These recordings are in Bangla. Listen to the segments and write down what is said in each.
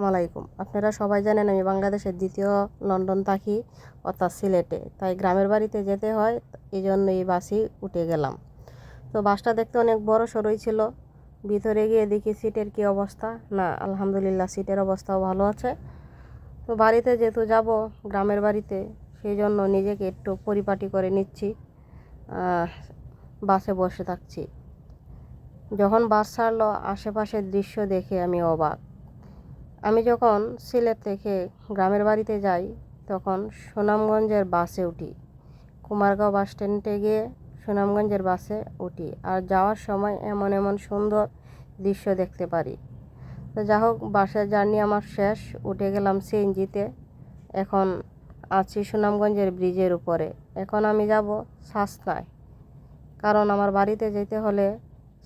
আলাইকুম। আপনারা সবাই জানেন আমি বাংলাদেশের দ্বিতীয় লন্ডন থাকি অর্থাৎ সিলেটে। তাই গ্রামের বাড়িতে যেতে হয় এই জন্য এই বাসই উঠে গেলাম। তো বাসটা দেখতে অনেক বড় সড়ই ছিল। ভিতরে গিয়ে দেখি সিটের কি অবস্থা। না, আলহামদুলিল্লাহ সিটের অবস্থাও ভালো আছে। তো বাড়িতে যেহেতু যাব গ্রামের বাড়িতে সেই জন্য নিজেকে একটু পরিপাটি করে নিচ্ছি বাসে বসে থাকছি। যখন বাস ছাড়লো, আশেপাশের দৃশ্য দেখে আমি অবাক। আমি যখন সিলেট থেকে গ্রামের বাড়িতে যাই, তখন সুনামগঞ্জের বাসে উঠি। কুমারগাঁও বাস স্ট্যান্ডে গিয়ে সুনামগঞ্জের বাসে উঠি আর যাওয়ার সময় এমন এমন সুন্দর দৃশ্য দেখতে পারি। তো যা হোক, বাসের জার্নি আমার শেষ, উঠে গেলাম সিএনজিতে। এখন আছি সুনামগঞ্জের ব্রিজের উপরে। এখন আমি যাব সাসনায়। কারণ আমার বাড়িতে যেতে হলে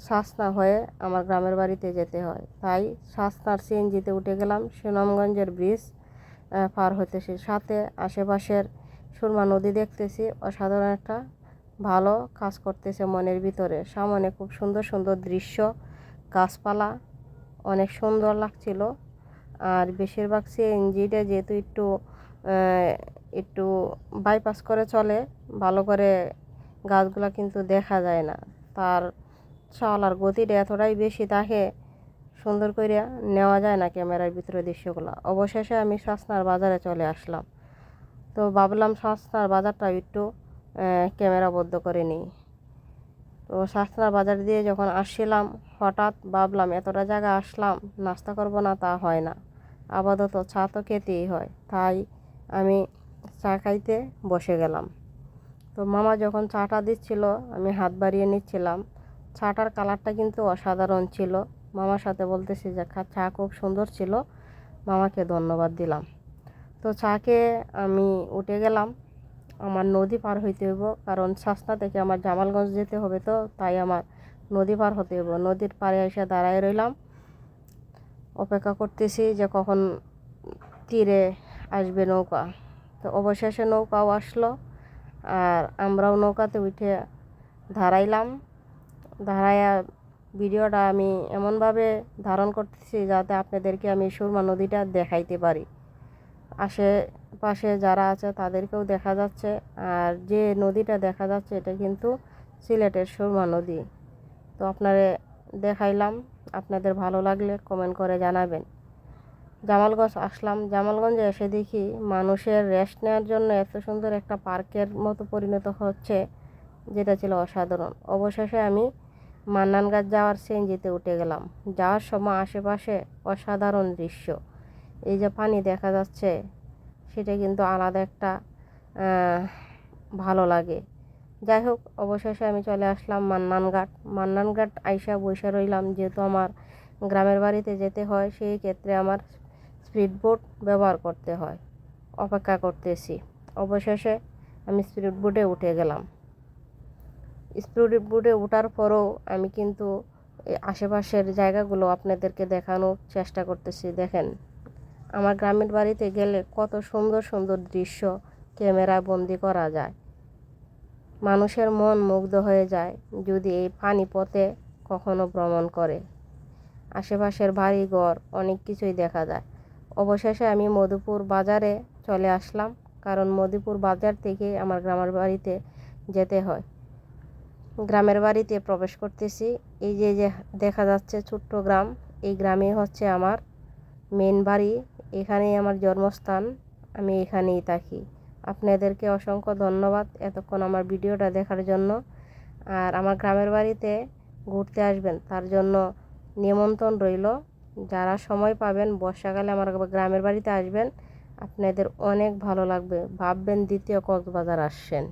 সাসনা হয়ে আমার গ্রামের বাড়িতে যেতে হয়। তাই সাসনার সিএনজিতে উঠে গেলাম সুনামগঞ্জের ব্রিজ পার হতেছি সাথে আশেপাশের সুরমা নদী দেখতেছি, অসাধারণ একটা ভালো কাজ করতেছে মনের ভিতরে। সামনে খুব সুন্দর সুন্দর দৃশ্য, গাছপালা অনেক সুন্দর লাগছিল। আর বেশিরভাগ সিএনজিটা যেহেতু একটু একটু বাইপাস করে চলে, ভালো করে গাছগুলা কিন্তু দেখা যায় না। তার চলার গতিটা এতটাই বেশি তাকে সুন্দর করে নেওয়া যায় না ক্যামেরার ভিতরে দৃশ্যগুলো। অবশেষে আমি সস্তার বাজারে চলে আসলাম। তো ভাবলাম সস্তার বাজারটা একটু ক্যামেরাবদ্ধ করে নিই। তো সস্তার বাজার দিয়ে যখন আসছিলাম, হঠাৎ ভাবলাম এতটা জায়গা আসলাম, নাস্তা করব না তা হয় না। আপাতত চা তো খেতেই হয়, তাই আমি চা খাইতে বসে গেলাম। তো মামা যখন চাটা দিচ্ছিল, আমি হাত বাড়িয়ে নিচ্ছিলাম। চাটার কালারটা কিন্তু অসাধারণ ছিল। মামার সাথে বলতেছি যে চা খুব সুন্দর ছিল। মামাকে ধন্যবাদ দিলাম। তো চাকে আমি উঠে গেলাম। আমার নদী পার হইতে হইব, কারণ সাস্তা থেকে আমার জামালগঞ্জ যেতে হবে তো, তাই আমার নদী পার হতে হইব। নদীর পাড়ে এসে দাঁড়ায় রইলাম। অপেক্ষা করতেছি যে, কখন তীরে আসবে নৌকা। তো অবশেষে নৌকাও আসলো, আর আমরাও নৌকাতে উঠে ধারাইলাম ধারায়া ভিডিওটা আমি এমনভাবে ধারণ করতেছি যাতে আপনাদেরকে আমি সুরমা নদীটা দেখাইতে পারি। আশেপাশে যারা আছে তাদেরকেও দেখা যাচ্ছে, আর যে নদীটা দেখা যাচ্ছে এটা কিন্তু সিলেটের সুরমা নদী। তো আপনারে দেখাইলাম, আপনাদের ভালো লাগলে কমেন্ট করে জানাবেন। জামালগঞ্জ আসলাম। জামালগঞ্জে এসে দেখি মানুষের রেস্ট নেওয়ার জন্য এত সুন্দর একটা পার্কের মতো পরিণত হচ্ছে, যেটা ছিল অসাধারণ। অবশেষে আমি মান্নান গাছ যাওয়ার সিএনজিতে উঠে গেলাম। যাওয়ার সময় আশেপাশে অসাধারণ দৃশ্য। এই যে পানি দেখা যাচ্ছে, সেটা কিন্তু আলাদা একটা ভালো লাগে। যাই হোক, অবশেষে আমি চলে আসলাম মান্নানঘাট। মান্নানঘাট আইসা বসে রইলাম। যেহেতু আমার গ্রামের বাড়িতে যেতে হয়, সেই ক্ষেত্রে আমার স্পিড বোট ব্যবহার করতে হয়। অপেক্ষা করতেছি। অবশেষে আমি স্পিড বোটে উঠে গেলাম। স্পিড বোটে ওঠার পরও আমি কিন্তু আশেপাশের জায়গাগুলো আপনাদেরকে দেখানোর চেষ্টা করতেছি। দেখেন, আমার গ্রামের বাড়িতে গেলে কত সুন্দর সুন্দর দৃশ্য ক্যামেরায় বন্দি করা যায়। মানুষের মন মুগ্ধ হয়ে যায় যদি এই পানি পথে কখনো ভ্রমণ করে। আশেপাশের বাড়ি ঘর অনেক কিছুই দেখা যায়। অবশেষে আমি মধুপুর বাজারে চলে আসলাম, কারণ মধুপুর বাজার থেকে আমার গ্রামের বাড়িতে যেতে হয়। গ্রামের বাড়িতে প্রবেশ করতেছি। এই যে দেখা যাচ্ছে ছোট্ট গ্রাম, এই গ্রামে হচ্ছে আমার মেন বাড়ি। এখানেই আমার জন্মস্থান, আমি এখানেই থাকি। আপনাদেরকে অসংখ্য ধন্যবাদ এতক্ষণ আমার ভিডিওটা দেখার জন্য। আর আমার গ্রামের বাড়িতে ঘুরতে আসবেন, তার জন্য নিমন্ত্রণ রইল। যারা সময় পাবেন, বর্ষাকালে আমার গ্রামের বাড়িতে আসবেন। আপনাদের অনেক ভালো লাগবে। ভাববেন দ্বিতীয় কক্সবাজার আসছেন।